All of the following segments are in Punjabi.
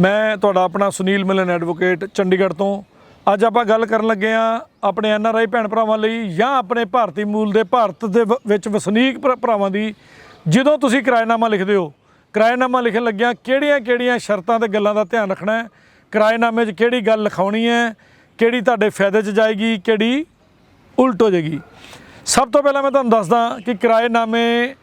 ਮੈਂ ਤੁਹਾਡਾ ਆਪਣਾ ਸੁਨੀਲ ਮਿਲਨ ਐਡਵੋਕੇਟ ਚੰਡੀਗੜ੍ਹ ਤੋਂ। ਅੱਜ ਆਪਾਂ ਗੱਲ ਕਰਨ ਲੱਗੇ ਆ ਆਪਣੇ ਐਨ ਆਰ ਆਈ ਭੈਣ ਭਰਾਵਾਂ ਲਈ ਜਾਂ ਆਪਣੇ ਭਾਰਤੀ ਮੂਲ ਦੇ ਭਾਰਤ ਦੇ ਵ- ਵਿੱਚ ਵਸਨੀਕ ਭਰਾਵਾਂ ਦੀ। ਜਦੋਂ ਤੁਸੀਂ ਕਿਰਾਏਨਾਮਾ ਲਿਖਦੇ ਹੋ ਕਿਰਾਏਨਾਮਾ ਲਿਖਣ ਲੱਗਿਆਂ ਕਿਹੜੀਆਂ-ਕਿਹੜੀਆਂ ਸ਼ਰਤਾਂ ਤੇ ਗੱਲਾਂ ਦਾ ਧਿਆਨ ਰੱਖਣਾ ਹੈ? ਕਿਰਾਏਨਾਮੇ 'ਚ ਕਿਹੜੀ ਗੱਲ ਲਿਖਾਉਣੀ ਹੈ? ਕਿਹੜੀ ਤੁਹਾਡੇ ਫਾਇਦੇ 'ਚ ਜਾਏਗੀ? ਕਿਹੜੀ ਉਲਟ ਹੋ ਜਾਏਗੀ? ਸਭ ਤੋਂ ਪਹਿਲਾਂ ਮੈਂ ਤੁਹਾਨੂੰ ਦੱਸਦਾ ਕਿ ਕਿਰਾਏਨਾਮੇ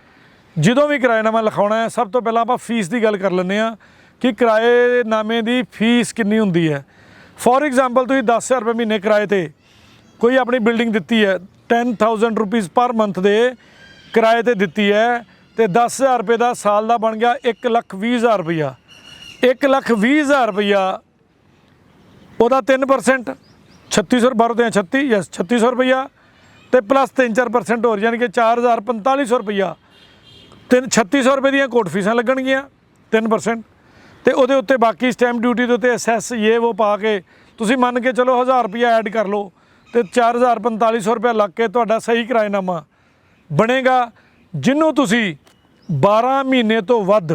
ਜਦੋਂ ਵੀ ਕਿਰਾਏਨਾਮਾ ਲਿਖਾਉਣਾ ਹੈ, ਸਭ ਤੋਂ ਪਹਿਲਾਂ ਆਪਾਂ ਫੀਸ ਦੀ ਗੱਲ ਕਰ ਲੈਂਦੇ ਆ ਕਿ ਕਿਰਾਏਨਾਮੇ ਦੀ ਫੀਸ ਕਿੰਨੀ ਹੁੰਦੀ ਹੈ। ਫੋਰ ਐਗਜ਼ਾਮਪਲ ਤੁਸੀਂ 10000 ਰੁਪਏ ਮਹੀਨੇ ਕਿਰਾਏ ਤੇ ਕੋਈ ਆਪਣੀ ਬਿਲਡਿੰਗ ਦਿੱਤੀ ਹੈ 10000 ਰੁਪੀਸ ਪਰ ਮੰਥ ਦੇ ਕਿਰਾਏ ਤੇ ਦਿੱਤੀ ਹੈ ਤੇ 10000 ਰੁਪਏ ਦਾ ਸਾਲ ਦਾ ਬਣ ਗਿਆ 1 ਲੱਖ 20000 ਰੁਪਇਆ 1 ਲੱਖ 20000 ਰੁਪਇਆ ਉਹਦਾ 3% 3600 ਬਾਰੋ ਤੇ 36 ਯਸ 3600 ਰੁਪਇਆ ਤੇ ਪਲੱਸ 3-4% ਹੋਰ, ਯਾਨੀ ਕਿ 4000 4500 ਰੁਪਇਆ ਤਿੰਨ 3600 ਰੁਪਏ ਦੀਆਂ ਕੋਟ ਫੀਸਾਂ ਲੱਗਣਗੀਆਂ 3% ਤੇ ਉਹਦੇ ਉੱਤੇ ਬਾਕੀ ਸਟੈਂਪ ਡਿਊਟੀ ਦੇ ਉੱਤੇ ਐਸਐਸ ਇਹ ਉਹ ਪਾ ਕੇ ਤੁਸੀਂ ਮੰਨ ਕੇ ਚਲੋ 1000 ਰੁਪਇਆ ਐਡ ਕਰ ਲਓ ਤੇ 4000 4500 ਰੁਪਇਆ ਲੱਗ ਕੇ ਤੁਹਾਡਾ ਸਹੀ ਕਿਰਾਏਨਾਮਾ ਬਣੇਗਾ ਜਿਹਨੂੰ ਤੁਸੀਂ 12 ਮਹੀਨੇ ਤੋਂ ਵੱਧ,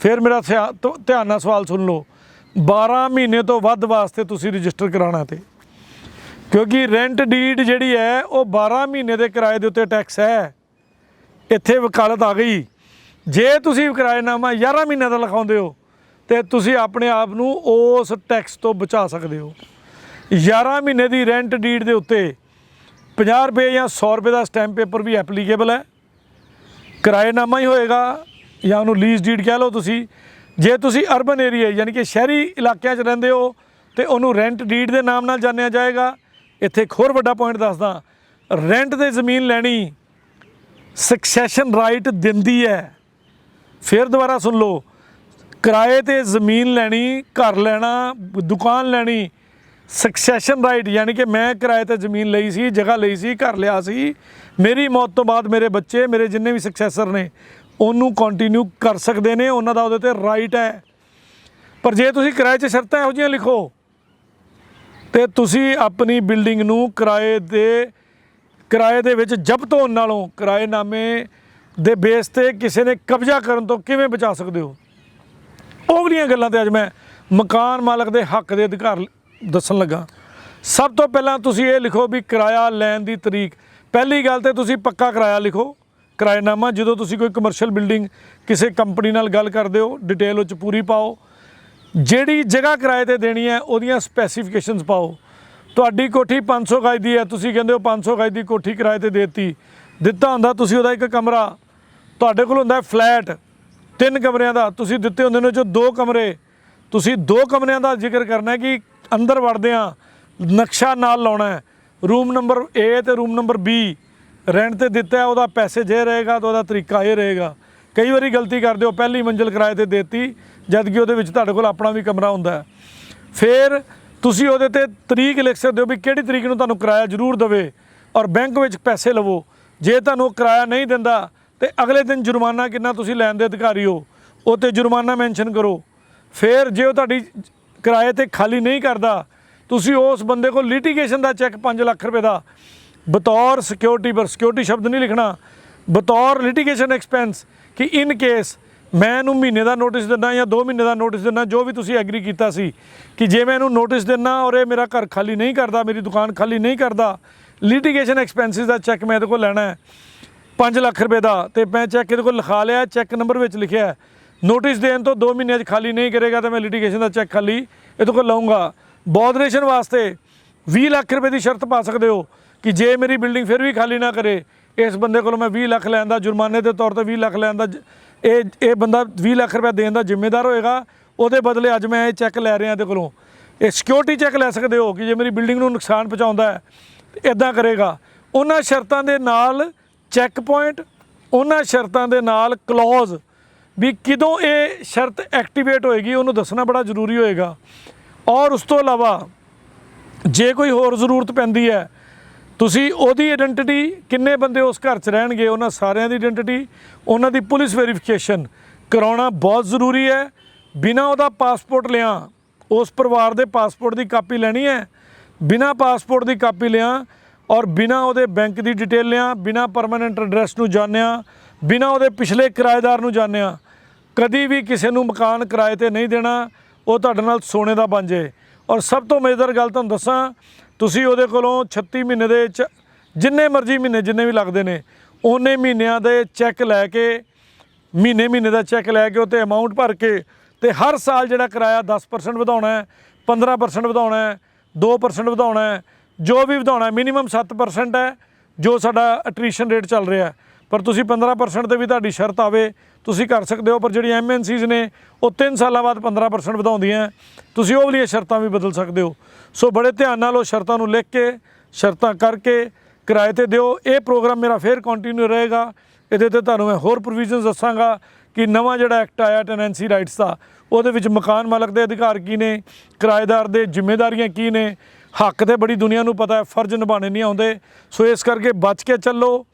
ਫਿਰ ਮੇਰਾ ਧਿਆ- ਧੋ- ਧਿਆਨ ਨਾਲ ਸਵਾਲ ਸੁਣ ਲਓ 12 ਮਹੀਨੇ ਤੋਂ ਵੱਧ ਵਾਸਤੇ ਤੁਸੀਂ ਰਜਿਸਟਰ ਕਰਾਉਣਾ ਤੇ। ਕਿਉਂਕਿ ਰੈਂਟ ਡੀਡ ਜਿਹੜੀ ਹੈ, ਉਹ 12 ਮਹੀਨੇ ਦੇ ਕਿਰਾਏ ਦੇ ਉੱਤੇ ਟੈਕਸ ਹੈ। ਇੱਥੇ ਵਕਾਲਤ ਆ ਗਈ। ਜੇ ਤੁਸੀਂ ਕਿਰਾਏਨਾਮਾ 11 ਮਹੀਨੇ ਦਾ ਲਿਖਾਉਂਦੇ ਹੋ ਤੇ ਤੁਸੀਂ ਆਪਣੇ ਆਪ ਨੂੰ ਉਸ ਟੈਕਸ ਤੋਂ ਬਚਾ ਸਕਦੇ ਹੋ। 11 ਮਹੀਨੇ ਦੀ ਰੈਂਟ ਡੀਡ ਦੇ ਉੱਤੇ 50 ਰੁਪਏ ਜਾਂ 100 ਰੁਪਏ ਦਾ ਸਟੈਂਪ ਪੇਪਰ ਵੀ ਐਪਲੀਕੇਬਲ ਹੈ। ਕਿਰਾਏਨਾਮਾ ਹੀ ਹੋਏਗਾ ਜਾਂ ਉਹਨੂੰ ਲੀਜ਼ ਡੀਡ ਕਹਿ ਲਓ ਤੁਸੀਂ। ਜੇ ਤੁਸੀਂ ਅਰਬਨ ਏਰੀਆ ਯਾਨੀ ਕਿ ਸ਼ਹਿਰੀ ਇਲਾਕਿਆਂ 'ਚ ਰਹਿੰਦੇ ਹੋ, ਤੇ ਉਹਨੂੰ ਰੈਂਟ ਡੀਡ ਦੇ ਨਾਮ ਨਾਲ ਜਾਣਿਆ ਜਾਏਗਾ। ਇੱਥੇ ਇੱਕ ਹੋਰ ਵੱਡਾ ਪੁਆਇੰਟ ਦੱਸਦਾ ਰੈਂਟ ਤੇ ਜ਼ਮੀਨ ਲੈਣੀ ਸਕਸੈਸ਼ਨ ਰਾਈਟ ਦਿੰਦੀ ਹੈ। ਫਿਰ ਦੁਬਾਰਾ ਸੁਣ ਲਓ ਕਿਰਾਏ ਤੇ ਜ਼ਮੀਨ ਲੈਣੀ, ਘਰ ਲੈਣਾ, ਦੁਕਾਨ ਲੈਣੀ ਸਕਸੈਸ਼ਨ ਰਾਈਟ ਯਾਨੀ ਕਿ ਮੈਂ ਕਿਰਾਏ ਤੇ ਜ਼ਮੀਨ ਲਈ ਸੀ, ਜਗ੍ਹਾ ਲਈ ਸੀ, ਘਰ ਲਿਆ ਸੀ। ਮੇਰੀ ਮੌਤ ਤੋਂ ਬਾਅਦ ਮੇਰੇ ਬੱਚੇ, ਮੇਰੇ ਜਿੰਨੇ ਵੀ ਸਕਸੈਸਰ ਨੇ, ਉਹਨੂੰ ਕੰਟੀਨਿਊ ਕਰ ਸਕਦੇ ਨੇ, ਉਹਨਾਂ ਦਾ ਉਹਦੇ ਤੇ ਰਾਈਟ ਹੈ। ਪਰ ਜੇ ਤੁਸੀਂ ਕਿਰਾਏ 'ਚ ਸ਼ਰਤਾਂ ਇਹੋ ਜਿਹੀਆਂ ਲਿਖੋ, ਤੇ ਤੁਸੀਂ ਆਪਣੀ ਬਿਲਡਿੰਗ ਨੂੰ ਕਿਰਾਏ ਦੇ ਕਿਰਾਏ ਦੇ ਵਿੱਚ ਜ਼ਬਤ ਹੋਣ ਨਾਲੋਂ ਕਿਰਾਏਨਾਮੇ ਦੇ ਬੇਸ ਤੇ ਕਿਸੇ ਨੇ ਕਬਜ਼ਾ ਕਰਨ ਤੋਂ ਕਿਵੇਂ ਬਚਾ ਸਕਦੇ ਹੋ? ਉਹ ਵਾਲੀਆਂ ਗੱਲਾਂ ਤੇ ਅੱਜ ਮੈਂ ਮਕਾਨ ਮਾਲਕ ਦੇ ਹੱਕ ਦੇ ਅਧਿਕਾਰ ਦੱਸਣ ਲੱਗਾ। ਸਭ ਤੋਂ ਪਹਿਲਾਂ ਤੁਸੀਂ ਇਹ ਲਿਖੋ ਵੀ ਕਿਰਾਇਆ ਲੈਣ ਦੀ ਤਰੀਕ। ਪਹਿਲੀ ਗੱਲ ਤੇ ਤੁਸੀਂ ਪੱਕਾ ਕਿਰਾਇਆ ਲਿਖੋ। ਕਿਰਾਏਨਾਮਾ, ਜਦੋਂ ਤੁਸੀਂ ਕੋਈ ਕਮਰਸ਼ੀਅਲ ਬਿਲਡਿੰਗ ਕਿਸੇ ਕੰਪਨੀ ਨਾਲ ਗੱਲ ਕਰਦੇ ਹੋ ਡਿਟੇਲ ਉਹ 'ਚ ਪੂਰੀ ਪਾਓ। ਜਿਹੜੀ ਜਗ੍ਹਾ ਕਿਰਾਏ ਤੇ ਦੇਣੀ ਹੈ, ਉਹਦੀਆਂ ਸਪੈਸੀਫਿਕੇਸ਼ਨਸ ਪਾਓ। ਤੁਹਾਡੀ ਕੋਠੀ 500 ਗਜ ਦੀ ਹੈ, ਤੁਸੀਂ ਕਹਿੰਦੇ ਹੋ 500 ਗਜ ਦੀ ਕੋਠੀ ਕਿਰਾਏ ਤੇ ਦੇਤੀ। ਦਿੱਤਾ ਹੁੰਦਾ ਤੁਸੀਂ ਉਹਦਾ ਇੱਕ ਕਮਰਾ। ਤੁਹਾਡੇ ਕੋਲ ਹੁੰਦਾ ਫਲੈਟ ਤਿੰਨ ਕਮਰਿਆਂ ਦਾ, ਤੁਸੀਂ ਦਿੱਤੇ ਹੁੰਦੇ ਨੇ ਜੋ ਦੋ ਕਮਰੇ। ਤੁਸੀਂ ਦੋ ਕਮਰਿਆਂ ਦਾ ਜ਼ਿਕਰ ਕਰਨਾ ਹੈ ਕਿ ਅੰਦਰ ਵੜਦੇ ਆ ਨਕਸ਼ਾ ਨਾਲ ਲਾਉਣਾ ਹੈ। ਰੂਮ ਨੰਬਰ A ਤੇ ਰੂਮ ਨੰਬਰ B ਰੈਂਟ ਤੇ ਦਿੱਤਾ ਹੈ, ਉਹਦਾ ਪੈਸੇ ਜੇ ਰਹੇਗਾ ਤਾਂ ਉਹਦਾ ਤਰੀਕਾ ਇਹ ਰਹੇਗਾ। ਕਈ ਵਾਰੀ ਗਲਤੀ ਕਰਦੇ ਹੋ, ਪਹਿਲੀ ਮੰਜ਼ਿਲ ਕਿਰਾਏ ਤੇ ਦੇਤੀ ਜਦ ਕਿ ਉਹਦੇ ਵਿੱਚ ਤੁਹਾਡੇ ਕੋਲ ਆਪਣਾ ਵੀ ਕਮਰਾ ਹੁੰਦਾ ਹੈ। ਫਿਰ ਤੁਸੀਂ ਉਹਦੇ ਤੇ ਤਰੀਕ ਲਿਖ ਸਕਦੇ ਹੋ ਵੀ ਕਿਹੜੀ ਤਰੀਕ ਨੂੰ ਤੁਹਾਨੂੰ ਕਿਰਾਇਆ ਜ਼ਰੂਰ ਦੇਵੇ ਔਰ ਬੈਂਕ ਵਿੱਚ ਪੈਸੇ ਲਵੋ। ਜੇ ਤੁਹਾਨੂੰ ਕਿਰਾਇਆ ਨਹੀਂ ਦਿੰਦਾ ਤੇ ਅਗਲੇ ਦਿਨ ਜੁਰਮਾਨਾ ਕਿੰਨਾ ਤੁਸੀਂ ਲੈਣ ਦੇ ਅਧਿਕਾਰੀ ਹੋ ਉਹ ਤੇ ਜੁਰਮਾਨਾ ਮੈਂਸ਼ਨ ਕਰੋ। ਫਿਰ ਜੇ ਉਹ ਤੁਹਾਡੀ ਕਿਰਾਏ ਤੇ ਖਾਲੀ ਨਹੀਂ ਕਰਦਾ, ਤੁਸੀਂ ਉਸ ਬੰਦੇ ਕੋਲ ਲਿਟੀਗੇਸ਼ਨ ਦਾ ਚੈੱਕ 5 ਲੱਖ ਰੁਪਏ ਦਾ। ਬਤੌਰ ਸਿਕਿਉਰਿਟੀ ਪਰ ਸਿਕਿਉਰਿਟੀ ਸ਼ਬਦ ਨਹੀਂ ਲਿਖਣਾ, ਬਤੌਰ ਲਿਟੀਗੇਸ਼ਨ ਐਕਸਪੈਂਸ ਕਿ ਇਨ ਕੇਸ ਮੈਂ ਇਹਨੂੰ ਮਹੀਨੇ ਦਾ ਨੋਟਿਸ ਦਿੰਦਾ ਜਾਂ 2 ਮਹੀਨੇ ਦਾ ਨੋਟਿਸ ਦਿੰਦਾ, ਜੋ ਵੀ ਤੁਸੀਂ ਐਗਰੀ ਕੀਤਾ ਸੀ ਕਿ ਜੇ ਮੈਂ ਇਹਨੂੰ ਨੋਟਿਸ ਦਿੰਦਾ ਔਰ ਇਹ ਮੇਰਾ ਘਰ ਖਾਲੀ ਨਹੀਂ ਕਰਦਾ, ਮੇਰੀ ਦੁਕਾਨ ਖਾਲੀ ਨਹੀਂ ਕਰਦਾ ਲਿਟੀਗੇਸ਼ਨ ਐਕਸਪੈਂਸਿਸ ਦਾ ਚੈੱਕ ਮੈਂ ਇਹਦੇ ਕੋਲ ਲੈਣਾ ਹੈ। 5 ਲੱਖ ਰੁਪਏ ਦਾ ਤੇ ਮੈਂ ਚੈੱਕ ਇਹਦੇ ਕੋਲ ਲਿਖਾ ਲਿਆ ਚੈੱਕ ਨੰਬਰ ਵਿੱਚ ਲਿਖਿਆ ਨੋਟਿਸ ਦੇਣ ਤੋਂ 2 ਮਹੀਨਿਆਂ 'ਚ ਖਾਲੀ ਨਹੀਂ ਕਰੇਗਾ ਤਾਂ ਮੈਂ ਲਿਟੀਗੇਸ਼ਨ ਦਾ ਚੈੱਕ ਖਾਲੀ ਇਹਦੇ ਕੋਲ ਲਵਾਂਗਾ ਬੋਦਰੇਸ਼ਨ ਵਾਸਤੇ 20 ਲੱਖ ਰੁਪਏ ਦੀ ਸ਼ਰਤ ਪਾ ਸਕਦੇ ਹੋ ਕਿ ਜੇ ਮੇਰੀ ਬਿਲਡਿੰਗ ਫਿਰ ਵੀ ਖਾਲੀ ਨਾ ਕਰੇ, ਇਸ ਬੰਦੇ ਕੋਲੋਂ ਮੈਂ 20 ਲੱਖ ਲੈਣ ਦਾ, ਜੁਰਮਾਨੇ ਦੇ ਤੌਰ ਤੇ 20 ਲੱਖ ਲੈਣ ਦਾ, ਇਹ ਇਹ ਬੰਦਾ 20 ਲੱਖ ਰੁਪਏ ਦੇਣ ਦਾ ਜ਼ਿੰਮੇਦਾਰ ਹੋਏਗਾ, ਉਹਦੇ ਬਦਲੇ ਅੱਜ ਮੈਂ ਇਹ ਚੈੱਕ ਲੈ ਰਿਹਾ ਇਹਦੇ ਕੋਲੋਂ। ਇਹ ਸਿਕਿਉਰਿਟੀ ਚੈੱਕ ਲੈ ਸਕਦੇ ਹੋ ਕਿ ਜੇ ਮੇਰੀ ਬਿਲਡਿੰਗ ਨੂੰ ਨੁਕਸਾਨ ਪਹੁੰਚਾਉਂਦਾ ਹੈ, ਇਦਾਂ ਕਰੇਗਾ। ਉਹਨਾਂ ਸ਼ਰਤਾਂ ਦੇ ਨਾਲ ਚੈੱਕ ਪੁਆਇੰਟ, ਉਹਨਾਂ ਸ਼ਰਤਾਂ ਦੇ ਨਾਲ ਕਲੌਜ਼ ਵੀ ਕਿਦੋਂ ਇਹ ਸ਼ਰਤ ਐਕਟੀਵੇਟ ਹੋਏਗੀ, ਉਹਨੂੰ ਦੱਸਣਾ ਬੜਾ ਜ਼ਰੂਰੀ ਹੋਏਗਾ। ਔਰ ਉਸ ਤੋਂ ਇਲਾਵਾ, ਜੇ ਕੋਈ ਹੋਰ ਜ਼ਰੂਰਤ ਪੈਂਦੀ ਹੈ, ਤੁਸੀਂ ਉਹਦੀ ਆਇਡੈਂਟੀਟੀ ਕਿੰਨੇ ਬੰਦੇ ਉਸ ਘਰ 'ਚ ਰਹਿਣਗੇ, ਉਹਨਾਂ ਸਾਰਿਆਂ ਦੀ ਆਇਡੈਂਟੀਟੀ ਉਹਨਾਂ ਦੀ ਪੁਲਿਸ ਵੈਰੀਫਿਕੇਸ਼ਨ ਕਰਾਉਣਾ ਬਹੁਤ ਜ਼ਰੂਰੀ ਹੈ। ਬਿਨਾ ਉਹਦਾ ਪਾਸਪੋਰਟ ਲਿਆਂ, ਉਸ ਪਰਿਵਾਰ ਦੇ ਪਾਸਪੋਰਟ ਦੀ ਕਾਪੀ ਲੈਣੀ ਹੈ, ਬਿਨਾ ਪਾਸਪੋਰਟ ਦੀ ਕਾਪੀ ਲਿਆਂ ਔਰ ਬਿਨਾ ਉਹਦੇ ਬੈਂਕ ਦੀ ਡਿਟੇਲ ਲਿਆ, ਬਿਨਾ ਪਰਮਨੈਂਟ ਐਡਰੈਸ ਨੂੰ ਜਾਣਿਆ, ਬਿਨਾ ਉਹਦੇ ਪਿਛਲੇ ਕਿਰਾਏਦਾਰ ਨੂੰ ਜਾਣਿਆ, ਕਦੀ ਵੀ ਕਿਸੇ ਨੂੰ ਮਕਾਨ ਕਿਰਾਏ ਤੇ ਨਹੀਂ ਦੇਣਾ, ਉਹ ਤੁਹਾਡੇ ਨਾਲ ਸੋਨੇ ਦਾ ਬਣ ਜੇ ਔਰ ਸਭ ਤੋਂ ਮਜ਼ੇਦਾਰ ਗੱਲ ਤੁਹਾਨੂੰ ਦੱਸਾਂ, ਤੁਸੀਂ ਉਹਦੇ ਕੋਲੋਂ 36 ਮਹੀਨੇ ਦੇ ਚ, ਜਿੰਨੇ ਮਰਜ਼ੀ ਮਹੀਨੇ ਜਿੰਨੇ ਵੀ ਲੱਗਦੇ ਨੇ, ਉਹਨੇ ਮਹੀਨਿਆਂ ਦੇ ਚੈੱਕ ਲੈ ਕੇ, ਮਹੀਨੇ ਮਹੀਨੇ ਦਾ ਚੈੱਕ ਲੈ ਕੇ ਉੱਤੇ ਅਮਾਉਂਟ ਭਰ ਕੇ ਤੇ ਹਰ ਸਾਲ ਜਿਹੜਾ ਕਿਰਾਇਆ 10% ਵਧਾਉਣਾ ਹੈ 15% ਵਧਾਉਣਾ ਹੈ 2% ਵਧਾਉਣਾ ਹੈ ਜੋ ਵੀ ਵਧਾਉਣਾ ਮਿਨੀਮਮ 7% ਹੈ, ਜੋ ਸਾਡਾ ਅਟ੍ਰੀਸ਼ਨ ਰੇਟ ਚੱਲ ਰਿਹਾ ਪਰ ਤੁਸੀਂ 15% ਤੇ ਵੀ ਤੁਹਾਡੀ ਸ਼ਰਤ ਆਵੇ, ਤੁਸੀਂ ਕਰ ਸਕਦੇ ਹੋ, ਪਰ ਜਿਹੜੀ ਐਮਐਨਸੀਜ਼ ਨੇ, ਉਹ 3 ਸਾਲਾਂ ਬਾਅਦ 15% ਵਧਾਉਂਦੀਆਂ ਤੁਸੀਂ ਉਹ ਵਾਲੀਆਂ ਸ਼ਰਤਾਂ ਵੀ ਬਦਲ ਸਕਦੇ ਹੋ। ਸੋ ਬੜੇ ਧਿਆਨ ਨਾਲ ਉਹ ਸ਼ਰਤਾਂ ਨੂੰ ਲਿਖ ਕੇ, ਸ਼ਰਤਾਂ ਕਰਕੇ ਕਿਰਾਏ ਤੇ ਦਿਓ। ਇਹ ਪ੍ਰੋਗਰਾਮ ਮੇਰਾ ਫੇਰ ਕੰਟੀਨਿਊ ਰਹੇਗਾ। ਇਹਦੇ ਤੇ ਤੁਹਾਨੂੰ ਮੈਂ ਹੋਰ ਪ੍ਰੋਵੀਜ਼ਨਸ ਦੱਸਾਂਗਾ ਕਿ ਨਵਾਂ ਜਿਹੜਾ ਐਕਟ ਆਇਆ ਟੈਨੈਂਸੀ ਰਾਈਟਸ ਦਾ, ਉਹਦੇ ਵਿੱਚ ਮਕਾਨ ਮਾਲਕ ਦੇ ਅਧਿਕਾਰ ਕੀ ਨੇ, ਕਿਰਾਏਦਾਰ ਦੇ ਜ਼ਿੰਮੇਵਾਰੀਆਂ ਕੀ ਨੇ ਹੱਕ ਤੇ ਬੜੀ ਦੁਨੀਆ ਨੂੰ ਪਤਾ ਹੈ, ਫਰਜ਼ ਨਿਭਾਣੇ ਨਹੀਂ ਆਉਂਦੇ। ਸੋ ਇਸ ਕਰਕੇ ਬਚ ਕੇ ਚੱਲੋ।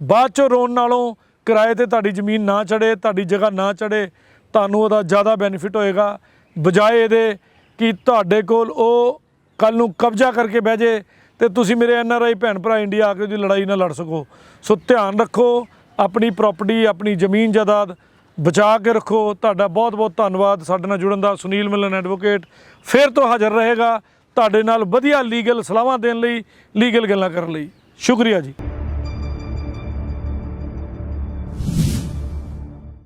ਬਾਅਦ ਚੋਂ ਰੋਣ ਨਾਲੋਂ ਕਿਰਾਏ ਤੇ ਤੁਹਾਡੀ ਜ਼ਮੀਨ ਨਾ ਚੜੇ ਤੁਹਾਡੀ ਜਗ੍ਹਾ ਨਾ ਚੜੇ ਤੁਹਾਨੂੰ ਉਹਦਾ ਜ਼ਿਆਦਾ ਬੈਨੀਫਿਟ ਹੋਏਗਾ। ਬਜਾਏ ਇਹਦੇ ਕਿ ਤੁਹਾਡੇ ਕੋਲ ਉਹ ਕੱਲ ਨੂੰ ਕਬਜ਼ਾ ਕਰਕੇ ਬਹਿ ਜੇ ਤੇ ਤੁਸੀਂ ਮੇਰੇ ਐਨ ਆਰ ਆਈ ਭੈਣ ਭਰਾ ਇੰਡੀਆ ਆ ਕੇ ਉਹਦੀ ਲੜਾਈ ਨਾ ਲੜ ਸਕੋ। ਸੋ ਧਿਆਨ ਰੱਖੋ, ਆਪਣੀ ਪ੍ਰਾਪਰਟੀ ਆਪਣੀ ਜ਼ਮੀਨ ਜਾਇਦਾਦ ਬਚਾ ਕੇ ਰੱਖੋ। ਤੁਹਾਡਾ ਬਹੁਤ ਬਹੁਤ ਧੰਨਵਾਦ। ਸਾਡੇ ਨਾਲ ਜੁੜਨ ਦਾ ਸੁਨੀਲ ਮਿਲਨ ਐਡਵੋਕੇਟ ਫਿਰ ਤੋਂ ਹਾਜ਼ਰ ਰਹੇਗਾ। ਤੁਹਾਡੇ ਨਾਲ ਵਧੀਆ ਲੀਗਲ ਸਲਾਹਾਂ ਦੇਣ ਲਈ ਲੀਗਲ ਗੱਲਾਂ ਕਰਨ ਲਈ। ਸ਼ੁਕਰੀਆ ਜੀ।